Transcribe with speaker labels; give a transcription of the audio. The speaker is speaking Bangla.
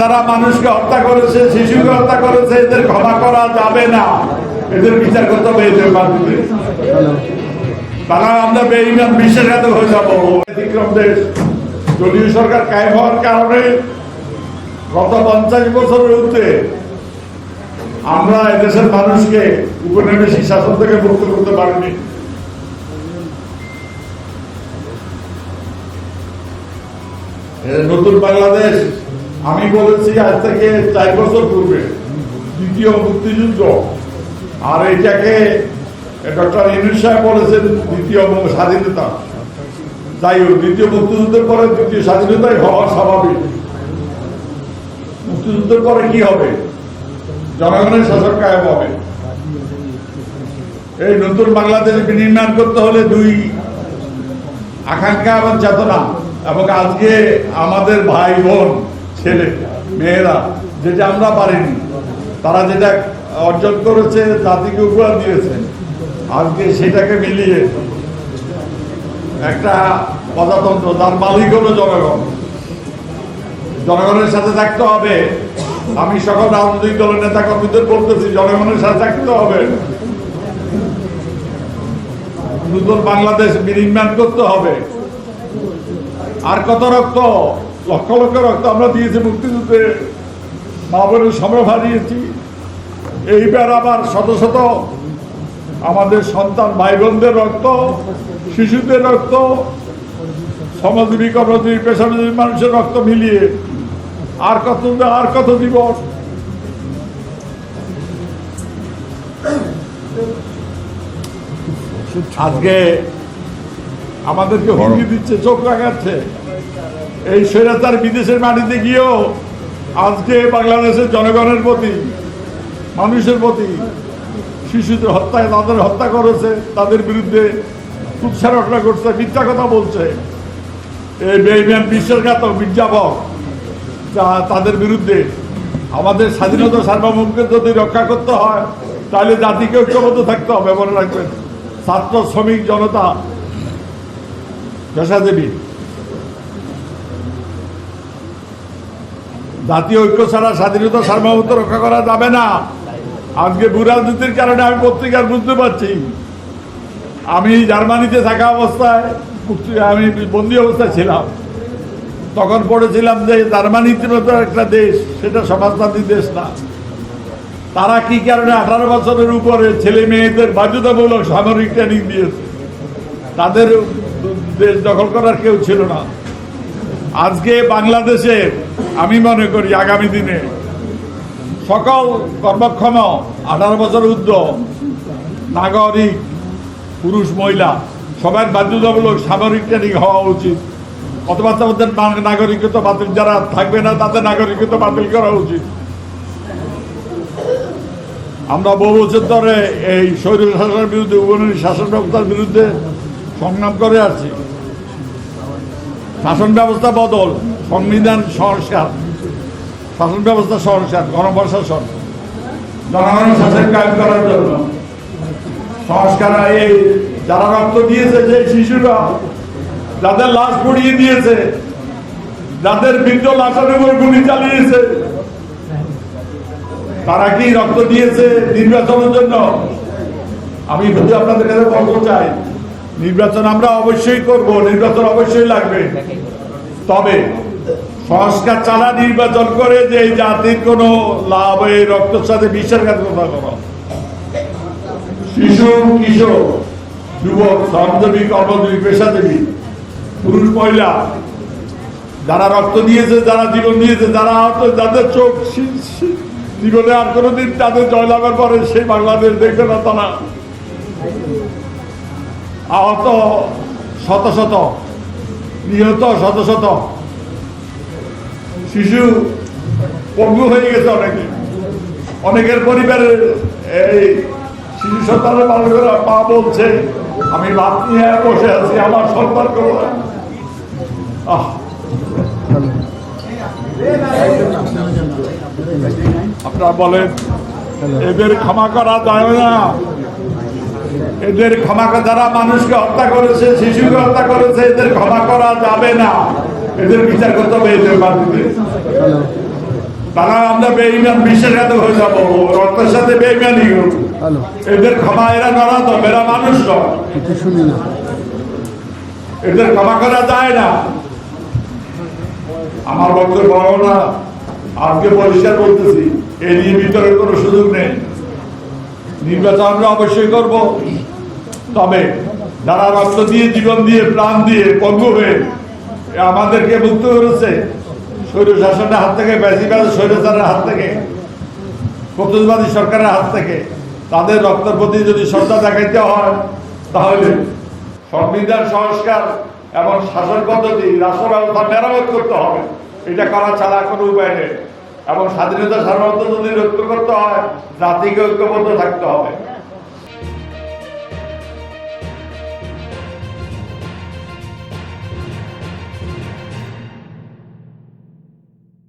Speaker 1: যারা মানুষকে হত্যা করেছে, শিশুকে হত্যা করেছে, এদের ক্ষমা করা যাবে না। এদের বিচার করতে হবে, এদের মাধ্যমে তারা আমরা বিশ্বাসঘাতক হয়ে দেশ। দলীয় সরকার কায়েম হওয়ার কারণে গত পঞ্চাশ বছরের ঊর্ধ্বে আমরা এদেশের মানুষকে উপনিবেশিক শাসন থেকে মুক্ত করতে পারিনি। নতুন বাংলাদেশ আমি বলেছি, আজ থেকে চার বছর পূর্বে দ্বিতীয় মুক্তিযুদ্ধ। আর এটাকে ডক্টর ইনুস সাহেব বলেছেন দ্বিতীয় স্বাধীনতা। যাই হোক, দ্বিতীয় মুক্তিযুদ্ধের পরে দ্বিতীয় স্বাধীনতাই হওয়া স্বাভাবিক। মুক্তিযুদ্ধের পরে কি হবে? জনগণের শাসন কায়েম হবে। এই নতুন বাংলাদেশ বিনির্মাণ করতে হলে দুই আকাঙ্ক্ষা এবং চেতনা। এবং আজকে আমাদের ভাই বোন ছেলে, মেয়েরা যেটা আমরা পারিনি, তারা যেটা অর্জন করেছে, জাতিকে উপহার দিয়েছে। আজকে সেটাকে মিলিয়ে একটা প্রজাতন্ত্র, তার মালিক হলো জনগণ। জনগণের সাথে থাকতে হবে। আমি সকল রাজনৈতিক দলের নেতা কর্মীদের বলতেছি, জনগণের সাথে থাকতে হবে। নতুন বাংলাদেশ বিনির্মাণ করতে হবে। আর কত রক্ত? লক্ষ লক্ষ রক্ত আমরা দিয়েছি মুক্তিযুদ্ধে। মা বোনের সময় হারিয়েছি। এইবার আবার শত শত আমাদের সন্তান ভাই বোনদের রক্ত, শিশুদের রক্ত সমাজজীবী কর্মজীবী, পেশাজীবী মানুষের রক্ত মিলিয়ে আর কত আর কত দিবস আজকে আমাদেরকে হুমকি দিচ্ছে, চোখ রাখাচ্ছে এই স্বৈরাচার বিদেশের মাটিতে গিয়েও আজকে বাংলাদেশের জনগণের প্রতি, মানুষের প্রতি শিশুদের হত্যায়, তাদের হত্যা করেছে, তাদের বিরুদ্ধে কুৎসারটনা করছে, মিথ্যা কথা বলছে। এই বেইমান বিশ্বাসঘাতক বিজ্ঞাপক, যা তাদের বিরুদ্ধে আমাদের স্বাধীনতা সার্বভৌমকে যদি রক্ষা করতে হয়, তাহলে জাতিকে ঐক্যবদ্ধ থাকতে হবে, মনে রাখবেন। ছাত্র, শ্রমিক, জনতা, পেশাজীবী। জাতীয় ঐক্য ছাড়া স্বাধীনতা সার্বভৌমত্ব রক্ষা করা যাবে না। আজকে বুরাজনীতির কারণে আমি পত্রিকার বুঝতে পারছি। আমি জার্মানিতে থাকা অবস্থায় আমি বন্দি অবস্থায় ছিলাম। তখন পড়েছিলাম যে জার্মানিতে মতো একটা দেশ, সেটা সমাজতান্ত্রিক দেশ না। তারা কি কারণে আঠারো বছরের উপরে ছেলে মেয়েদের বাধ্যতামূলক সামরিক ট্রেনিং দিয়েছে? তাদের দেশ দখল করার কেউ ছিল না। আজকে বাংলাদেশে আমি মনে করি আগামী দিনে সকল কর্মক্ষম আঠারো বছর ঊর্ধ্ব নাগরিক, পুরুষ, মহিলা, সবার বাধ্যতামূলক সামরিক ট্রেনিং হওয়া উচিত। অথবা তাদের নাগরিকত্ব বাতিল, যারা থাকবে না, তাদের নাগরিকত্ব বাতিল করা উচিত। আমরা বহু বছর ধরে এই স্বৈর শাসনের বিরুদ্ধে উপনিবেশ শাসন ব্যবস্থার বিরুদ্ধে সংগ্রাম করে আসছি শাসন ব্যবস্থা বদল, সংবিধান সংস্কার শাসন ব্যবস্থা সংস্কার গণপ্রশাসন। জনগণের শাসন কায়েম করার জন্য। সংস্কার এই যারা রক্ত দিয়েছে, যে শিশুরা, যাদের লাশ পড়িয়ে দিয়েছে, যাদের বৃদ্ধ লাশের উপর গুলি চালিয়েছে, তারা কি রক্ত দিয়েছে নির্বাচনের জন্য? আমি শুধু আপনাদের কাছে বলতে চাই নির্বাচন আমরা অবশ্যই করব, নির্বাচন অবশ্যই লাগবে। তবে সংস্কার চালা নির্বাচন করে যে এই জাতির কোনো লাভ এই রক্তের সাথে বিশ্বাসঘাতকতা করো শিশু, কিশোর, যুবক, শ্রমজীবী, কর্মজীবী, পেশাজীবী, পুরুষ, মহিলা, যারা রক্ত দিয়েছে, যারা জীবন দিয়েছে, যারা আহত, যাদের চোখ জীবনে আর কোনোদিন তাদের জয়লাভের পরে সেই বাংলাদেশ দেখবে না তারা আহত শত শত, নিহত শত শত। শিশু পঙ্গু হয়ে গেছে অনেকে। অনেকের পরিবারের এই শিশু সন্তানের মানুষেরা পা বলছে, আমি ভাত নিয়ে বসে আছি, আমার সন্তান করব আপনারা বলেন, এদের ক্ষমা করা যায় না। এদের ক্ষমা যারা মানুষকে হত্যা করেছে শিশুকে হত্যা করেছে এদের ক্ষমা করা যাবে না। এদের বিচার করতে হবে এদের মাধ্যমে তারা আমরা বেইমান বিশ্বাসঘাতক হয়ে যাব। রক্তের সাথে বেইমানি এদের ক্ষমা এরা তো এরা মানুষ নয় এদের ক্ষমা করা যায় না। আমার বক্তব্য না। আজকে পরিষ্কার বলতেছি এ নিয়ে বিতরের কোনো সুযোগ নেই। নির্বাচন আমরা অবশ্যই করব। তবে যারা রক্ত দিয়ে, জীবন দিয়ে, প্রাণ দিয়ে পঙ্গু হয়ে আমাদেরকে মুক্ত করেছে, স্বৈর শাসনের হাত থেকে, বেশিরভাগ স্বৈরচারের হাত থেকে প্রতিবাদী সরকারের হাত থেকে, তাদের রক্তের প্রতি যদি শ্রদ্ধা দেখাইতে হয়, তাহলে সংবিধান সংস্কার এবং শাসন পদ্ধতি, রাষ্ট্র ব্যবস্থা মেরামত করতে হবে। এটা করা ছাড়া কোনো উপায় নেই। এবং স্বাধীনতা সাধারণত যদি রক্ষা করতে হয় জাতিকে ঐক্যবদ্ধ থাকতে হবে।